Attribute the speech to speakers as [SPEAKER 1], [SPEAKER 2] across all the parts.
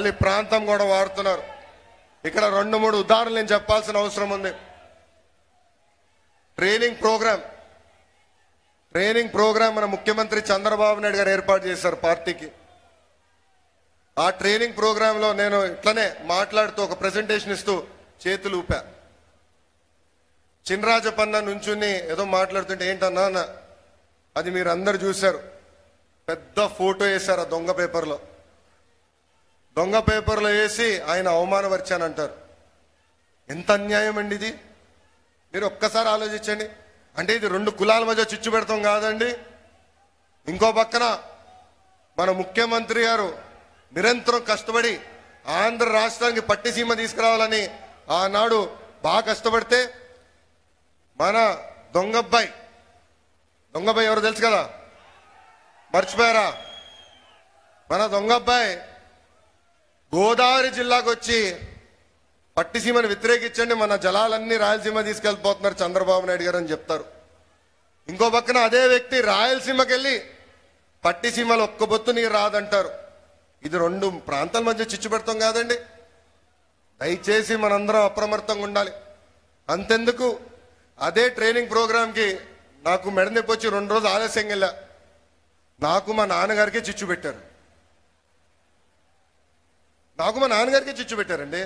[SPEAKER 1] మళ్ళీ ప్రాంతం కూడా వాడుతున్నారు. ఇక్కడ రెండు మూడు ఉదాహరణలు నేను చెప్పాల్సిన అవసరం ఉంది. Training programme. ట్రైనింగ్ ప్రోగ్రామ్ మన ముఖ్యమంత్రి చంద్రబాబు నాయుడు గారు ఏర్పాటు చేశారు పార్టీకి. ఆ ట్రైనింగ్ ప్రోగ్రాంలో నేను ఇట్లనే మాట్లాడుతూ ఒక ప్రెజెంటేషన్ ఇస్తూ చేతులు ఊపా. చినరాజపన్న నుంచుని ఏదో మాట్లాడుతుంటే ఏంటన్నా అది మీరు అందరు చూశారు. పెద్ద ఫోటో వేశారు ఆ దొంగ పేపర్లో. దొంగ పేపర్లు వేసి ఆయన అవమానపరిచానంటారు ఎంత అన్యాయం అండి ఇది? మీరు ఒక్కసారి ఆలోచించండి. అంటే ఇది రెండు కులాల మధ్య చిచ్చు పెడతాం కాదండి. ఇంకో పక్కన మన ముఖ్యమంత్రి గారు నిరంతరం కష్టపడి ఆంధ్ర రాష్ట్రానికి పట్టిసీమ తీసుకురావాలని ఆనాడు బాగా కష్టపడితే మన దొంగబ్బాయి దొంగబ్బాయి ఎవరు తెలుసు కదా? మర్చిపోయారా? మన దొంగబ్బాయి గోదావరి జిల్లాకు వచ్చి పట్టిసీమను వ్యతిరేకించండి మన జలాలన్నీ రాయలసీమ తీసుకెళ్ళిపోతున్నారు చంద్రబాబు నాయుడు గారు అని చెప్తారు. ఇంకో పక్కన అదే వ్యక్తి రాయలసీమకి వెళ్ళి పట్టిసీమలో ఒక్క బొత్తు నీరు రాదంటారు. ఇది రెండు ప్రాంతాల మధ్య చిచ్చు పెడతాం కాదండి. దయచేసి మనందరం అప్రమత్తంగా ఉండాలి. అంతెందుకు? అదే ట్రైనింగ్ ప్రోగ్రాంకి నాకు మెడ నొప్పి వచ్చి రెండు రోజులు ఆలస్యంగా వెళ్ళా. నాకు మా నాన్నగారికి చిచ్చు పెట్టారు. నాకు మా నాన్నగారికి చిచ్చు పెట్టారండి.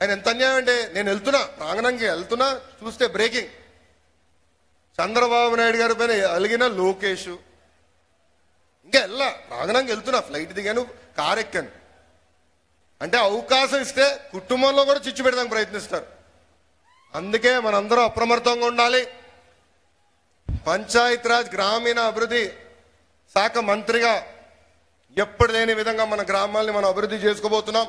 [SPEAKER 1] ఆయన ఎంత అన్యాయం అంటే నేను వెళ్తున్నా ప్రాంగణంకి వెళ్తున్నా చూస్తే బ్రేకింగ్ చంద్రబాబు నాయుడు గారి పైన అలిగిన లోకేష్. ఇంకా వెళ్ళా ప్రాంగణంకి వెళ్తున్నా ఫ్లైట్ దిగాను కార్ ఎక్కాను. అంటే అవకాశం ఇస్తే కుటుంబంలో కూడా చిచ్చు పెడదానికి ప్రయత్నిస్తారు. అందుకే మనందరం అప్రమత్తంగా ఉండాలి. పంచాయతీరాజ్ గ్రామీణ అభివృద్ధి శాఖ మంత్రిగా ఎప్పుడు లేని విధంగా మన గ్రామాల్ని మనం అభివృద్ధి చేసుకోబోతున్నాం.